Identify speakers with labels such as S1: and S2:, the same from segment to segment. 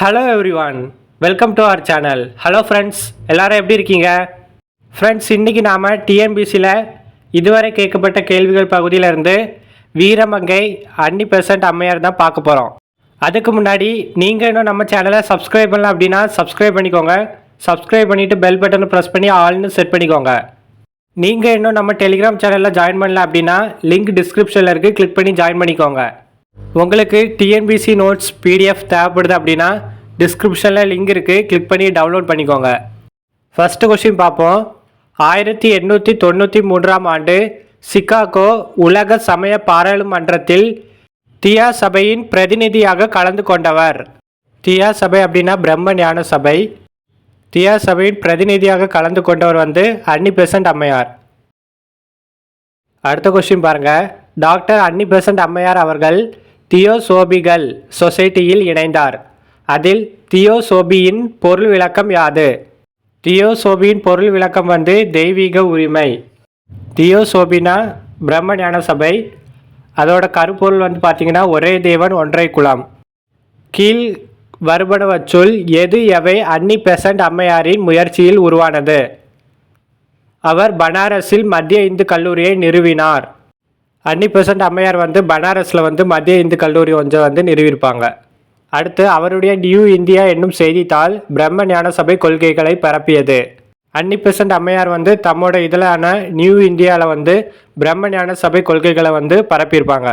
S1: Hello everyone welcome to our channel hello friends எல்லோரும் எப்படி இருக்கீங்க? ஃப்ரெண்ட்ஸ் இன்றைக்கி நாம் டிஎன்பிசியில் இதுவரை கேட்கப்பட்ட கேள்விகள் பகுதியிலேருந்து வீரமங்கை அன்னி பெர்சன்ட் அம்மையார் தான் பார்க்க போகிறோம் அதுக்கு முன்னாடி நீங்கள் இன்னும் நம்ம சேனலை சப்ஸ்கிரைப் பண்ணல அப்படின்னா சப்ஸ்கிரைப் பண்ணிக்கோங்க. சப்ஸ்கிரைப் பண்ணிவிட்டு பெல் பட்டனை ப்ரெஸ் பண்ணி ஆல்னு செட் பண்ணிக்கோங்க. நீங்கள் இன்னும் நம்ம டெலிகிராம் சேனலில் ஜாயின் பண்ணல அப்படின்னா லிங்க் டிஸ்கிரிப்ஷனில் இருக்குது கிளிக் பண்ணி ஜாயின் பண்ணிக்கோங்க. உங்களுக்கு டிஎன்பிசி நோட்ஸ் பிடிஎஃப் தேவைப்படுது அப்படின்னா டிஸ்கிரிப்ஷனில் லிங்க் இருக்குது கிளிக் பண்ணி டவுன்லோட் பண்ணிக்கோங்க. ஃபஸ்ட்டு கொஸ்டின் பார்ப்போம். ஆயிரத்தி எண்ணூற்றி தொண்ணூற்றி மூன்றாம் ஆண்டு சிகாகோ உலக சமய பாராளுமன்றத்தில் தியா சபையின் பிரதிநிதியாக கலந்து கொண்டவர். தியா சபை அப்படின்னா பிரம்ம ஞான சபை. தியா சபையின் பிரதிநிதியாக கலந்து கொண்டவர் வந்து அன்னி பெசன்ட் அம்மையார். அடுத்த கொஸ்டின் பாருங்கள் டாக்டர் அன்னி பெசன்ட் அம்மையார் அவர்கள் தியோசோபிகள் சொசைட்டியில் இணைந்தார். அதில் தியோசோபியின் பொருள் விளக்கம் யாது? தியோசோபியின் பொருள் விளக்கம் வந்து தெய்வீக உரிமை. தியோசோபினா பிரம்ம ஞான சபை அதோட கருப்பொருள் வந்து பார்த்தீங்கன்னா ஒரே தேவன் ஒன்றை குலம். கீழ் வருபனவற்றுள் எது எவை அன்னி பெசன்ட் அம்மையாரின் முயற்சியில் உருவானது? அவர் பனாரஸில் மத்திய இந்து கல்லூரியை நிறுவினார். அன்னிபெசன்ட் அம்மையார் வந்து பனாரஸில் வந்து மத்திய இந்து கல்லூரி ஒன்றை வந்து நிறுவியிருப்பாங்க. அடுத்து அவருடைய நியூ இந்தியா என்னும் செய்தித்தாள் பிரம்ம ஞான சபை கொள்கைகளை பரப்பியது. அன்னிபெசன்ட் அம்மையார் வந்து தம்மோட இதழான நியூ இந்தியாவில் வந்து பிரம்ம ஞான சபை கொள்கைகளை வந்து பரப்பியிருப்பாங்க.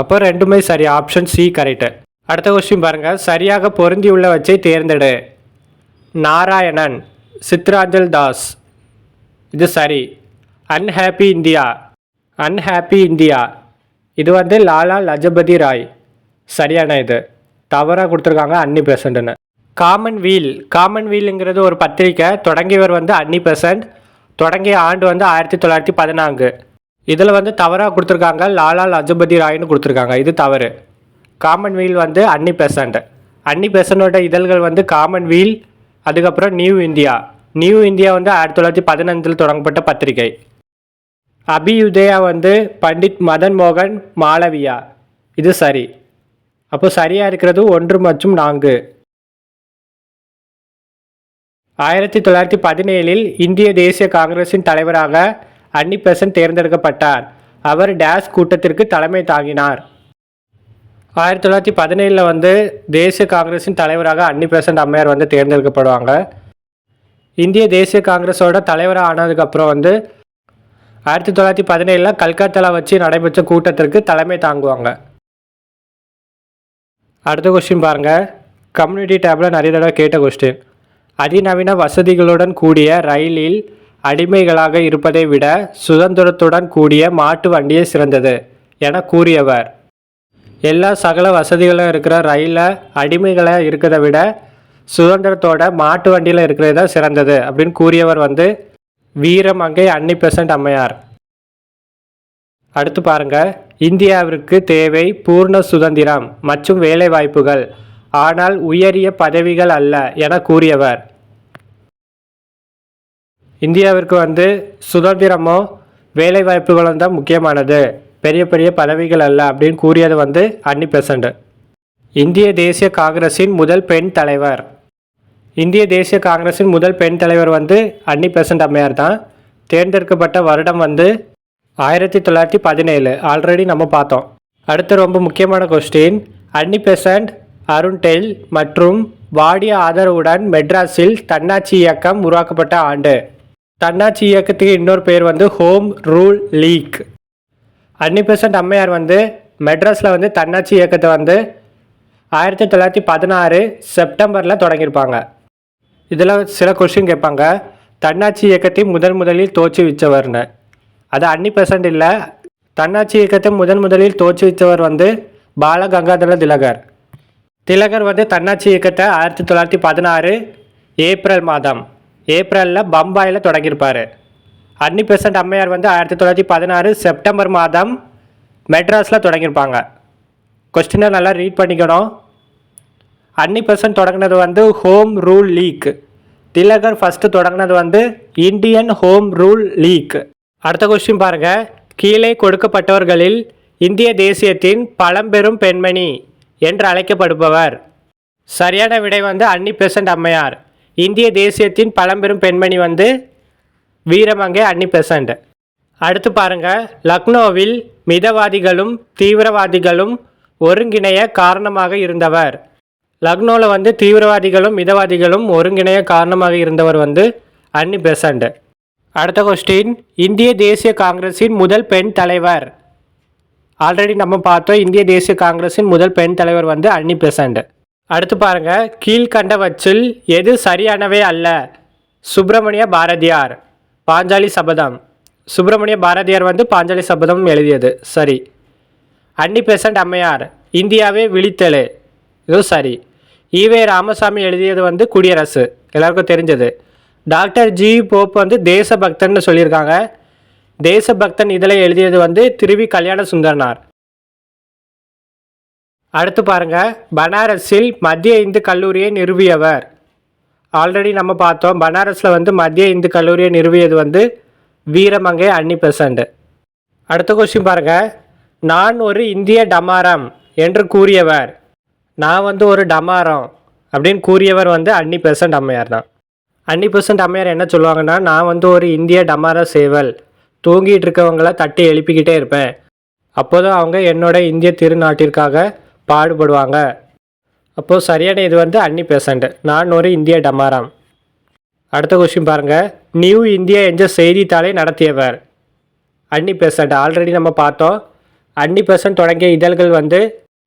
S1: அப்போ ரெண்டுமே சரி ஆப்ஷன் சி கரெக்டு. அடுத்த கொஸ்டின் பாருங்கள் சரியாக பொருந்தியுள்ள வச்சை தேர்ந்தெடு. நாராயணன் சித்ராஞ்சல் தாஸ். இது சரி. Unhappy India. அன்ஹாப்பி இந்தியா இது வந்து லாலா லஜபதி ராய். சரியான இது. தவறாக கொடுத்துருக்காங்க அன்னி பெசண்ட்னு காமன் வீல் காமன் வீலுங்கிறது ஒரு பத்திரிக்கை. தொடங்கியவர் வந்து அன்னி பெசண்ட் தொடங்கிய ஆண்டு வந்து ஆயிரத்தி தொள்ளாயிரத்தி பதினான்கு. இதில் வந்து தவறாக கொடுத்துருக்காங்க லாலா லஜபதி ராய்னு கொடுத்துருக்காங்க. இது தவறு. காமன் வீல் வந்து அன்னி பெசண்ட் அன்னி பெசண்டோட இதழ்கள் வந்து காமன் வீல் அதுக்கப்புறம் நியூ இந்தியா நியூ இந்தியா வந்து ஆயிரத்தி தொள்ளாயிரத்தி பதினஞ்சில் தொடங்கப்பட்ட பத்திரிகை அபியுதயா வந்து பண்டிட் மதன் மோகன் மாளவியா. இது சரி. அப்போ சரியாக இருக்கிறது ஒன்று மற்றும் நான்கு. ஆயிரத்தி தொள்ளாயிரத்தி பதினேழில் இந்திய தேசிய காங்கிரசின் தலைவராக அன்னி பெசன்ட் தேர்ந்தெடுக்கப்பட்டார். அவர் டேஸ் கூட்டத்திற்கு தலைமை தாங்கினார். ஆயிரத்தி தொள்ளாயிரத்தி பதினேழில் வந்து தேசிய காங்கிரஸின் தலைவராக அன்னி பெசன்ட் அம்மையார் வந்து தேர்ந்தெடுக்கப்படுவாங்க. இந்திய தேசிய காங்கிரஸோட தலைவராக ஆனதுக்கப்புறம் வந்து ஆயிரத்தி தொள்ளாயிரத்தி பதினேழில் கல்கத்தாவில் வச்சு நடைபெற்ற கூட்டத்திற்கு தலைமை தாங்குவாங்க. அடுத்த கொஸ்டின் பாருங்கள் கம்யூனிட்டி டேப்பில் நிறைய தடவை கேட்ட கொஸ்டின் அதிநவீன வசதிகளுடன் கூடிய ரயிலில் அடிமைகளாக இருப்பதை விட சுதந்திரத்துடன் கூடிய மாட்டு வண்டியே சிறந்தது என கூறியவர். எல்லா சகல வசதிகளும் இருக்கிற ரயிலில் அடிமைகளாக இருக்கிறத விட சுதந்திரத்தோட மாட்டு வண்டியில் இருக்கிறது தான் சிறந்தது அப்படின்னு கூறியவர் வந்து வீரமங்கை அன்னி பெசன்ட் அம்மையார். அடுத்து பாருங்க. இந்தியாவிற்கு தேவை பூர்ண சுதந்திரம் மற்றும் வேலைவாய்ப்புகள். ஆனால் உயரிய பதவிகள் அல்ல என கூறியவர். இந்தியாவிற்கு வந்து சுதந்திரமோ வேலைவாய்ப்புகளும் தான் முக்கியமானது. பெரிய பெரிய பதவிகள் அல்ல அப்படின்னு கூறியது வந்து அன்னி பெசண்ட் இந்திய தேசிய காங்கிரஸின் முதல் பெண் தலைவர். இந்திய தேசிய காங்கிரஸின் முதல் பெண் தலைவர் வந்து அன்னி பெசன்ட் அம்மையார் தான். தேர்ந்தெடுக்கப்பட்ட வருடம் வந்து ஆயிரத்தி தொள்ளாயிரத்தி பதினேழு. ஆல்ரெடி நம்ம பார்த்தோம். அடுத்து ரொம்ப முக்கியமான question Annie Besant Arundale மற்றும் வாடிய ஆதரவுடன் மெட்ராஸில் தன்னாட்சி இயக்கம் உருவாக்கப்பட்ட ஆண்டு. தன்னாட்சி இயக்கத்துக்கு இன்னொரு பேர் வந்து home rule league Annie Besant அம்மையார் வந்து மெட்ராஸில் வந்து தன்னாட்சி இயக்கத்தை வந்து ஆயிரத்தி தொள்ளாயிரத்தி பதினாறு செப்டம்பரில் தொடங்கியிருப்பாங்க. இதில் சில கொஸ்டின் கேட்பாங்க. தன்னாட்சி இயக்கத்தை முதன் முதலில் தோற்றுவிச்சவர்னு அது அன்னி பெர்சன்ட் இல்லை. தன்னாட்சி இயக்கத்தை முதன் முதலில் தோற்றுவிச்சவர் வந்து பாலகங்காதர திலகர். திலகர் வந்து தன்னாட்சி இயக்கத்தை ஆயிரத்தி தொள்ளாயிரத்தி பதினாறு ஏப்ரல் மாதம். ஏப்ரலில் பம்பாயில் தொடங்கியிருப்பார். அன்னி பெர்சன்ட் அம்மையார் வந்து ஆயிரத்தி தொள்ளாயிரத்தி பதினாறு செப்டம்பர் மாதம் மெட்ராஸில் தொடங்கியிருப்பாங்க. கொஸ்டினை நல்லா ரீட் பண்ணிக்கணும். அன்னி தொடங்கினது வந்து home rule league Tilak first தொடங்கினது வந்து இந்தியன் ஹோம் ரூல் லீக் அடுத்த கொஸ்டின் பாருங்க. கீழே கொடுக்கப்பட்டவர்களில் இந்திய தேசியத்தின் பழம்பெரும் பெண்மணி என்று அழைக்கப்படுபவர். சரியான விடை வந்து அன்னி பெசன்ட் அம்மையார். இந்திய தேசியத்தின் பழம்பெரும் பெண்மணி வந்து வீரமங்கை அன்னி பெசன்ட் அடுத்து பாருங்க. லக்னோவில் மிதவாதிகளும் தீவிரவாதிகளும் ஒருங்கிணைய காரணமாக இருந்தவர். லக்னோவில் வந்து தீவிரவாதிகளும் மிதவாதிகளும் ஒருங்கிணைய காரணமாக இருந்தவர் வந்து அன்னி பெசண்ட் அடுத்த கொஸ்டின் இந்திய தேசிய காங்கிரஸின் முதல் பெண் தலைவர். ஆல்ரெடி நம்ம பார்த்தோம் இந்திய தேசிய காங்கிரஸின் முதல் பெண் தலைவர் வந்து அன்னி பெசண்ட் அடுத்து பாருங்க கீழ்கண்டவற்றில் எது சரியானவே அல்ல? சுப்பிரமணிய பாரதியார் பாஞ்சாலி சபதம். சுப்பிரமணிய பாரதியார் வந்து பாஞ்சாலி சபதம் எழுதியது சரி. அன்னி பெசண்ட் அம்மையார் இந்தியாவே விழித்தெழு இதுவும் சரி. ஈவே ராமசாமி எழுதியது வந்து குடியரசு. எல்லாருக்கும் தெரிஞ்சது. டாக்டர் ஜி போப் வந்து தேசபக்தன்னு சொல்லியிருக்காங்க. தேசபக்தன் இதில் எழுதியது வந்து திருவி கல்யாண சுந்தரனார் அடுத்து பாருங்க. பனாரஸில் மத்திய இந்து கல்லூரியை நிறுவியவர். ஆல்ரெடி நம்ம பார்த்தோம். பனாரஸில் வந்து மத்திய இந்து கல்லூரியை நிறுவியது வந்து வீரமங்கை அன்னி பெசண்ட் அடுத்த கொஸ்டின் பாருங்கள் நான் ஒரு இந்திய டமாரம் என்று கூறியவர். நான் வந்து ஒரு டமாரம் அப்படின்னு கூறியவர் வந்து அன்னி பெசண்ட் அம்மையார் தான். அன்னி பெசண்ட் அம்மையார் என்ன சொல்லுவாங்கன்னா நான் வந்து ஒரு இந்திய டமார சேவல் தூங்கிட்டு இருக்கவங்கள தட்டி எழுப்பிக்கிட்டே இருப்பேன். அப்போதான் அவங்க என்னோட இந்திய திருநாட்டிற்காக பாடுபடுவாங்க. அப்போது சரியான இது வந்து அன்னி பெசண்ட் நான் ஒரு இந்திய டமாரம். அடுத்த கொஸ்டின் பாருங்கள் நியூ இந்தியா என்ற செய்தித்தாளை நடத்தியவர். அன்னி பெசண்ட் ஆல்ரெடி நம்ம பார்த்தோம். அன்னி பெசண்ட் தொடங்கிய இதழ்கள் வந்து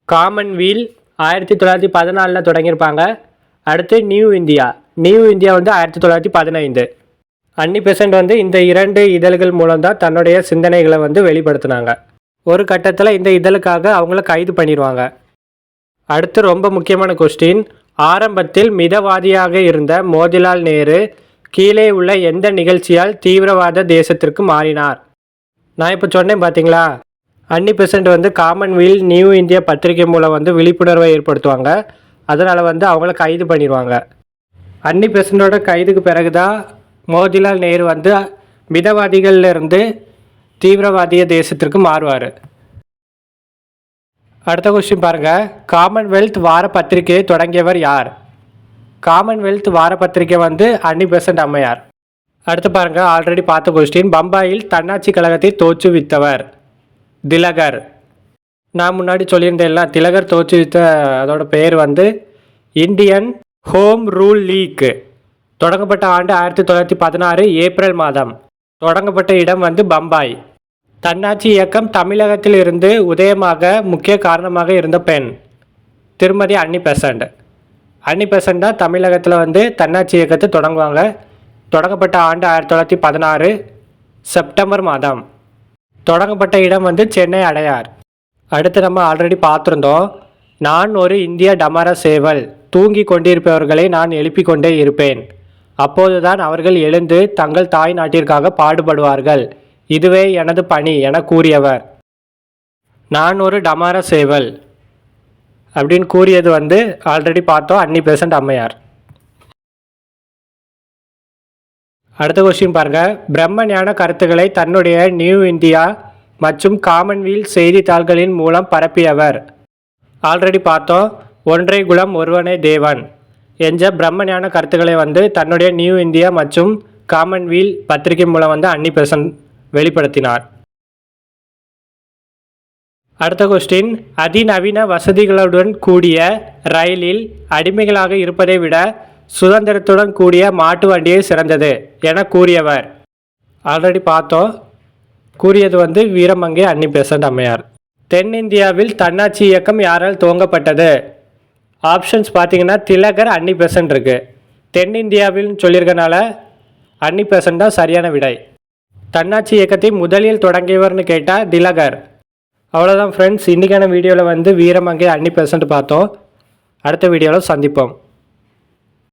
S1: காமன்வீல் ஆயிரத்தி தொள்ளாயிரத்தி பதினாலில் தொடங்கியிருப்பாங்க. அடுத்து நியூ இந்தியா நியூ இந்தியா வந்து ஆயிரத்தி தொள்ளாயிரத்தி பதினைந்து. அன்னி பெசண்ட் வந்து இந்த இரண்டு இதழ்கள் மூலம் தான் தன்னுடைய சிந்தனைகளை வந்து வெளிப்படுத்தினாங்க. ஒரு கட்டத்தில் இந்த இதழுக்காக அவங்கள கைது பண்ணிடுவாங்க அடுத்து ரொம்ப முக்கியமான கொஸ்டின் ஆரம்பத்தில் மிதவாதியாக இருந்த மோதிலால் நேரு கீழே உள்ள எந்த நிகழ்ச்சியால் தீவிரவாத தேசத்திற்கு மாறினார்? நான் இப்போ சொன்னேன் பார்த்தீங்களா அன்னி பெசன்ட் வந்து காமன்வெல் நியூ இந்தியா பத்திரிகை மூலம் வந்து விழிப்புணர்வை ஏற்படுத்துவாங்க. அதனால் வந்து அவங்கள கைது பண்ணிடுவாங்க அன்னி பெசண்டோட கைதுக்கு பிறகு தான் மோதிலால் நேரு வந்து மிதவாதிகள்ல இருந்து தீவிரவாதிய தேசத்திற்கு மாறுவார். அடுத்த கொஸ்டின் பாருங்கள் காமன்வெல்த் வார பத்திரிகையை தொடங்கியவர் யார்? காமன்வெல்த் வார பத்திரிகை வந்து அன்னி பெசன்ட் அம்மையார். அடுத்து பாருங்கள் ஆல்ரெடி பார்த்த கொஸ்டின் பம்பாயில் தன்னாட்சி கழகத்தை தோற்றுவித்தவர். திலகர். நான் முன்னாடி சொல்லியிருந்தேன்ல திலகர் தோற்றுவித்த அதோட பெயர் வந்து இந்தியன் ஹோம் ரூல் லீக் தொடங்கப்பட்ட ஆண்டு ஆயிரத்தி தொள்ளாயிரத்தி பதினாறு ஏப்ரல் மாதம். தொடங்கப்பட்ட இடம் வந்து பம்பாய். தன்னாட்சி இயக்கம் தமிழகத்தில் இருந்து உதயமாக முக்கிய காரணமாக இருந்த பெண். திருமதி அன்னி பெசண்ட். அன்னி பெசண்ட் தான் தமிழகத்தில் வந்து தன்னாட்சி இயக்கத்தை தொடங்குவாங்க. தொடங்கப்பட்ட ஆண்டு ஆயிரத்தி தொள்ளாயிரத்தி பதினாறு செப்டம்பர் மாதம். தொடங்கப்பட்ட இடம் வந்து சென்னை அடையார். அடுத்து நம்ம ஆல்ரெடி பார்த்துருந்தோம். நான் ஒரு இந்திய டமர சேவல். தூங்கி கொண்டிருப்பவர்களை நான் எழுப்பிக் கொண்டே இருப்பேன். அப்போதுதான் அவர்கள் எழுந்து தங்கள் தாய் நாட்டிற்காக பாடுபடுவார்கள். இதுவே எனது பணி என கூறியவர். நான் ஒரு டமார சேவல். அப்படின்னு கூறியது வந்து ஆல்ரெடி பார்த்தோம். அன்னி பெசன்ட் அம்மையார். அடுத்த கொஸ்டின் பாருங்கள் பிரம்ம ஞான கருத்துக்களை தன்னுடைய நியூ இந்தியா மற்றும் காமன்வெல்த் செய்தித்தாள்களின் மூலம் பரப்பியவர். ஆல்ரெடி பார்த்தோம். ஒன்றை குலம் ஒருவனே தேவன் என்ற பிரம்ம ஞான கருத்துக்களை வந்து தன்னுடைய நியூ இந்தியா மற்றும் காமன்வெல்த் பத்திரிகை மூலம் வந்து அன்னி பிரசன் வெளிப்படுத்தினார். அடுத்த கொஸ்டின் அதிநவீன வசதிகளுடன் கூடிய ரயிலில் அடிமைகளாக இருப்பதை விட சுதந்திரத்துடன் கூடிய மாட்டு வண்டியே சிறந்தது என கூறியவர். ஆல்ரெடி பார்த்தோம். கூறியது வந்து வீரமங்கை அன்னி பெசன்ட் அம்மையார். தென்னிந்தியாவில் தன்னாட்சி இயக்கம் யாரால் துவங்கப்பட்டது? ஆப்ஷன்ஸ் பார்த்தீங்கன்னா திலகர் அன்னி பெசன்ட் இருக்குது தென்னிந்தியாவில்னு சொல்லியிருக்கனால அன்னி பெசன்ட் தான் சரியான விடை. தன்னாட்சி இயக்கத்தை முதலில் தொடங்கியவர்னு கேட்டால் திலகர். அவ்வளோதான் ஃப்ரெண்ட்ஸ் இன்றைக்கான வீடியோவில் வந்து வீரமங்கை அன்னி பெர்சன்ட் பார்த்தோம். அடுத்த வீடியோவில் சந்திப்போம்.